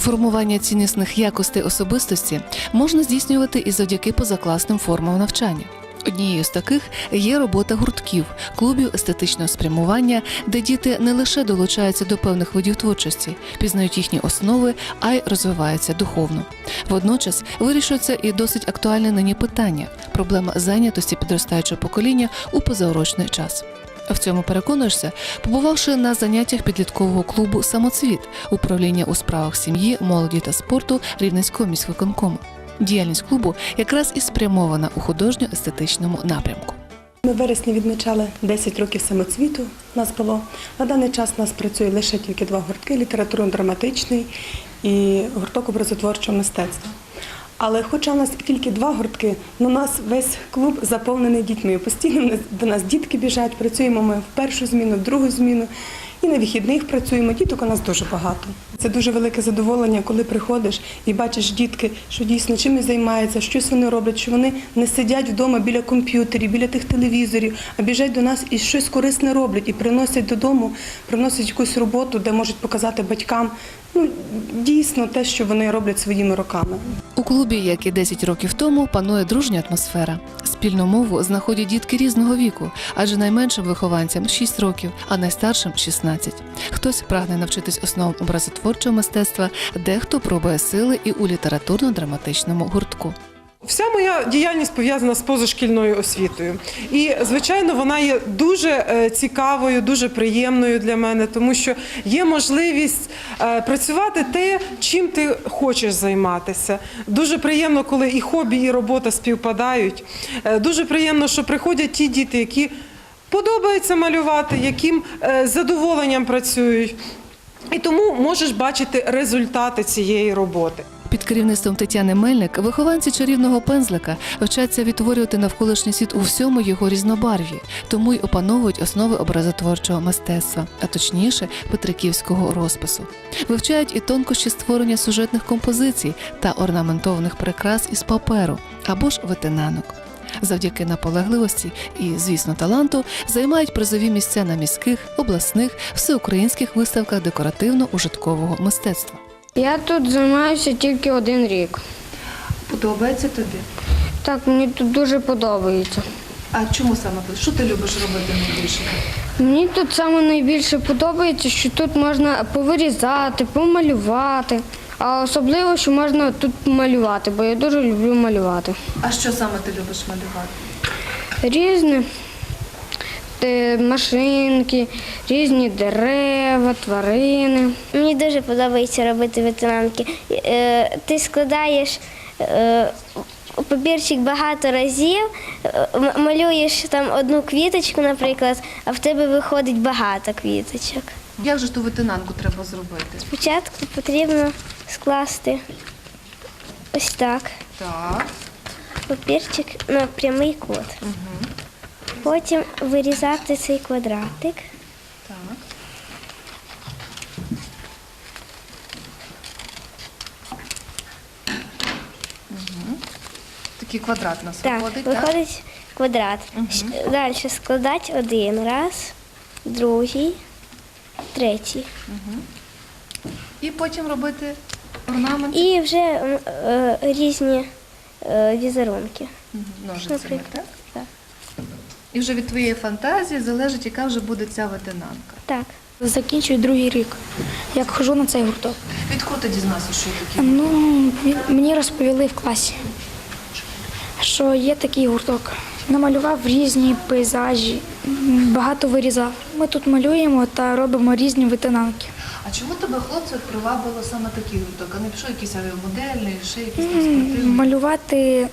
Формування ціннісних якостей особистості можна здійснювати і завдяки позакласним формам навчання. Однією з таких є робота гуртків, клубів естетичного спрямування, де діти не лише долучаються до певних видів творчості, пізнають їхні основи, а й розвиваються духовно. Водночас вирішується і досить актуальне нині питання проблема зайнятості підростаючого покоління у позаурочний час. В цьому переконуєшся, побувавши на заняттях підліткового клубу Самоцвіт управління у справах сім'ї, молоді та спорту Рівненського міськвиконкому. Діяльність клубу якраз і спрямована у художньо-естетичному напрямку. Ми в вересні відмічали 10 років самоцвіту. Нас було на даний час у нас працює лише тільки два гуртки літературно-драматичний і гурток образотворчого мистецтва. Але хоча в нас тільки два гуртки, на у нас весь клуб заповнений дітьми. Постійно до нас дітки біжать, працюємо ми в першу зміну, в другу зміну. І на вихідних працюємо. Діток у нас дуже багато. Це дуже велике задоволення, коли приходиш і бачиш дітки, що дійсно чимось займаються, щось вони роблять, що вони не сидять вдома біля комп'ютерів, біля тих телевізорів, а біжать до нас і щось корисне роблять, і приносять додому, приносять якусь роботу, де можуть показати батькам ну, дійсно те, що вони роблять своїми руками. У клубі, як і 10 років тому, панує дружня атмосфера. Спільну мову знаходять дітки різного віку, адже найменшим вихованцям 6 років, а найстаршим 16. Хтось прагне навчитись основам образотворчого мистецтва, дехто пробує сили і у літературно-драматичному гуртку. Вся моя діяльність пов'язана з позашкільною освітою. І, звичайно, вона є дуже е, цікавою, дуже приємною для мене, тому що є можливість е, працювати те, чим ти хочеш займатися. Дуже приємно, коли і хобі, і робота співпадають. Е, Дуже приємно, що приходять ті діти, які подобається малювати, яким з задоволенням працюють. І тому можеш бачити результати цієї роботи. Під керівництвом Тетяни Мельник вихованці чарівного пензлика вчаться відтворювати навколишній світ у всьому його різнобарві, тому й опановують основи образотворчого мистецтва, а точніше петриківського розпису. Вивчають і тонкощі створення сюжетних композицій та орнаментованих прикрас із паперу або ж ветенанок. Завдяки наполегливості і, звісно, таланту займають призові місця на міських, обласних, всеукраїнських виставках декоративно-ужиткового мистецтва. Я тут займаюся тільки один рік. Подобається тобі? Так, мені тут дуже подобається. А чому саме? Що ти любиш робити найбільше? Мені тут саме найбільше подобається, що тут можна повирізати, помалювати. А особливо, що можна тут малювати, бо я дуже люблю малювати. А що саме ти любиш малювати? Різні е, машинки, різні дерева, тварини. Мені дуже подобається робити ветенанки. Е, Ти складаєш е, папірчик багато разів, е, малюєш там одну квіточку, наприклад, а в тебе виходить багато квіточок. Як же ту ветенанку треба зробити? Спочатку потрібно скласти ось так Так. папірчик на прямий кут. Потім вирізати цей квадратик. Так. Угу. Такий квадрат у нас Так, виходить, так? виходить квадрат. Щ- Далі складати один раз, другий, третій. І потім робити орнамент І вже е, різні е, візерунки. Мгм, ножицями, Наприклад. так? Так. І вже від твоєї фантазії залежить, яка вже буде ця ветенанка. так. Закінчую другий рік, як хожу на цей гурток. Від кого ти дізнався, що таке? Ну, мені розповіли в класі, що є такий гурток. Намалював різні пейзажі, багато вирізав. Ми тут малюємо та робимо різні ветенанки. А чому тебе хлопці от привабило саме такий гурток? А не пішов якийсь авіамодельний, ще якийсь спортивний? Малювати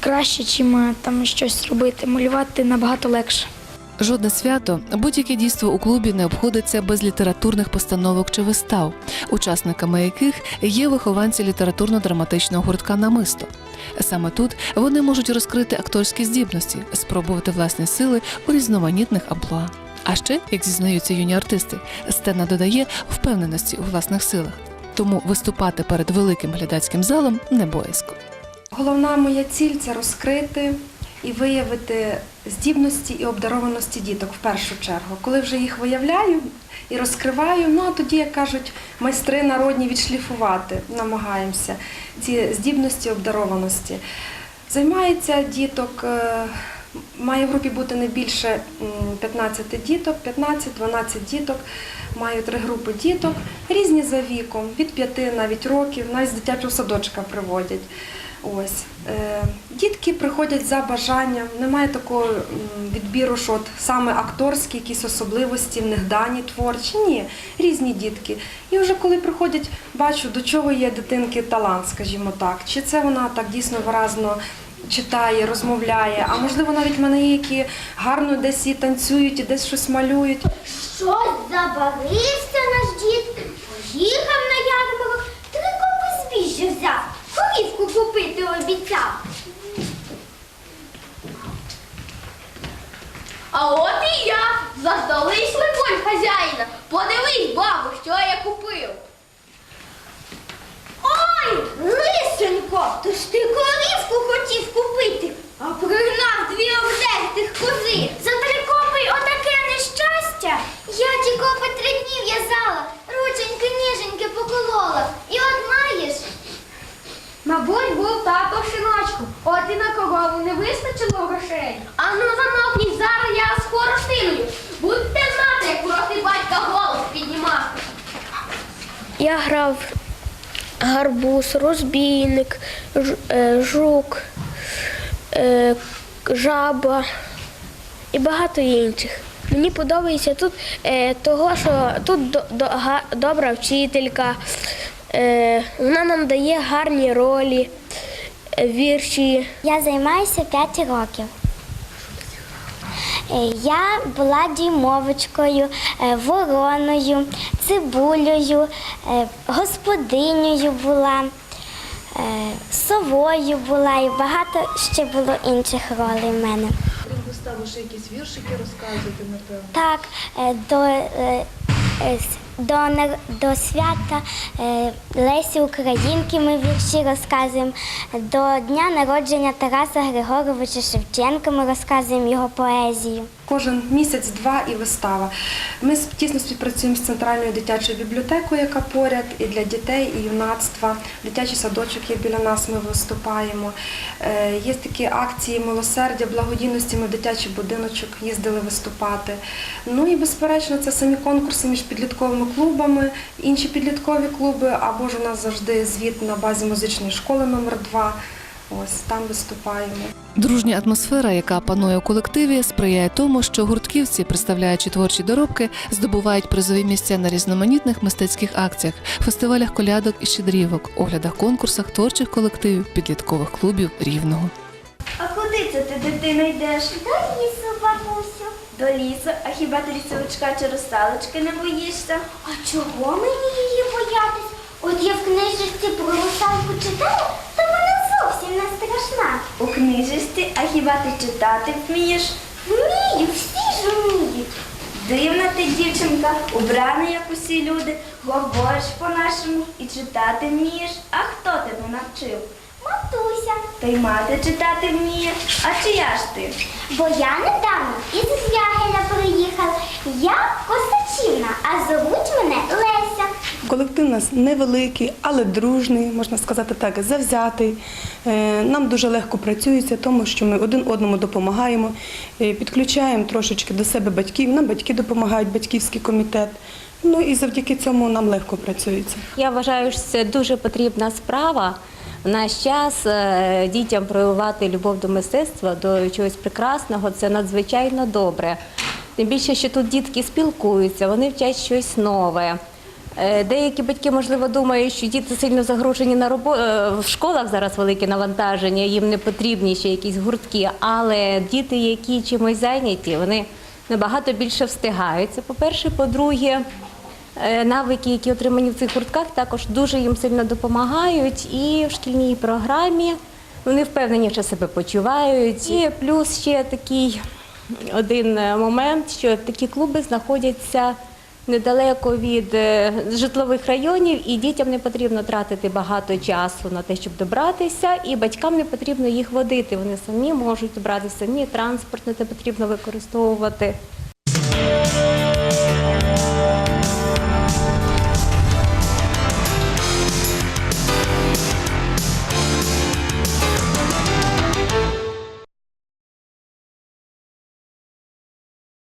краще, чим там щось робити. Малювати набагато легше. Жодне свято, будь-яке дійство у клубі не обходиться без літературних постановок чи вистав, учасниками яких є вихованці літературно-драматичного гуртка Намисто. Саме тут вони можуть розкрити акторські здібності, спробувати власні сили у різноманітних амплуа. А ще, як зізнаються юні артисти, сцена додає впевненості у власних силах. Тому виступати перед великим глядацьким залом не боязко. Головна моя ціль це розкрити і виявити здібності і обдарованості діток в першу чергу. Коли вже їх виявляю і розкриваю, ну а тоді, як кажуть, майстри народні відшліфувати, намагаємося ці здібності, обдарованості. Займається діток. е, Має в групі бути не більше 15 діток, 15-12 діток. Маю три групи діток, різні за віком, від 5 навіть років, навіть з дитячого садочка приводять. Ось. Е, Дітки приходять за бажанням, немає такого відбіру, що от саме акторські якісь особливості, в них дані творчі. Ні, різні дітки. І вже коли приходять, бачу, до чого є дитинки талант, скажімо так. Чи це вона так дійсно виразно читає, розмовляє, а можливо навіть в мене є, які гарно десь і танцюють, і десь щось малюють. Щось забарився наш дід, поїхав на ярмарок, три копи збіжжя взяв, корівку купити обіцяв. А от і я. Заздались либонь хазяїна. Подивись, бабу, що я купив. Ой, лисенько, то ж ти корівку хотів купити, а пригнав дві обдертих кози. За три копи отаке нещастя. Я ті копи три дні в'язала, рученьки ніженьки поколола. І от. Мабуть, був тато шиночку. От і на корову не вистачило грошей. А ну замовкніть, зараз я з хоростиною. Будете знати, як проти батька голос піднімав. Я грав гарбуз, розбійник, е, жук, е, жаба і багато інших. Мені подобається тут е, того, що тут добра вчителька, вона нам дає гарні ролі, е, вірші. Я займаюся 5 років. Е, Я була діймовочкою, е, вороною, цибулею, е, господинею була, е, совою була і багато ще було інших ролей в мене. Крім вистави, ще якісь віршики розказуєте, напевно. Так, е, до, е, е, до, до свята е, Лесі Українки ми вірші розказуємо. До дня народження Тараса Григоровича Шевченка ми розказуємо його поезію. Кожен місяць-два і вистава. Ми тісно співпрацюємо з центральною дитячою бібліотекою, яка поряд, і для дітей, і юнацтва. Дитячий садочок є біля нас, ми виступаємо. Е, Є такі акції милосердя, благодійності. Ми в дитячий будиночок їздили виступати. Ну і безперечно, це самі конкурси між підлітковими клубами, інші підліткові клуби, або ж у нас завжди звіт на базі музичної школи номер 2 Ось там виступаємо. Дружня атмосфера, яка панує у колективі, сприяє тому, що гуртківці, представляючи творчі доробки, здобувають призові місця на різноманітних мистецьких акціях, фестивалях колядок і щедрівок, оглядах конкурсах творчих колективів, підліткових клубів рівного. А куди це ти, дитина, йдеш? До лісу, бабусю. До лісу? А хіба ти лісовичка чи русалочки не боїшся? А чого мені її боятись? От я в книжечці про русалку читала, то вона зовсім не страшна. У книжечці, а хіба ти читати вмієш? Вмію, всі ж вміють. Дивна ти, дівчинка, убрана, як усі люди, говориш по-нашому і читати вмієш. А хто тебе навчив? Матуся. Та й мати читати вміє. А чия ж ти? Бо я недавно із Звягеля приїхала. Я Косачівна, а зовуть мене Леся. Колектив у нас невеликий, але дружний, можна сказати так, завзятий. Е, Нам дуже легко працюється, тому що ми один одному допомагаємо, е, підключаємо трошечки до себе батьків. Нам батьки допомагають, батьківський комітет. Ну і завдяки цьому нам легко працюється. Я вважаю, що це дуже потрібна справа. В наш час е, дітям проявувати любов до мистецтва, до чогось прекрасного це надзвичайно добре. Тим більше, що тут дітки спілкуються, вони вчать щось нове. Е, Деякі батьки, можливо, думають, що діти сильно загружені на робо... е, в школах зараз велике навантаження, їм не потрібні ще якісь гуртки. Але діти, які чимось зайняті, вони набагато більше встигають. Це по-перше, по-друге, Навики, які отримані в цих гуртках, також дуже їм сильно допомагають і в шкільній програмі. Вони впевнені, що себе почувають. І плюс ще такий один е, момент, що такі клуби знаходяться недалеко від е, житлових районів, і дітям не потрібно тратити багато часу на те, щоб добратися, і батькам не потрібно їх водити. Вони самі можуть добратися, ні транспорт не потрібно використовувати.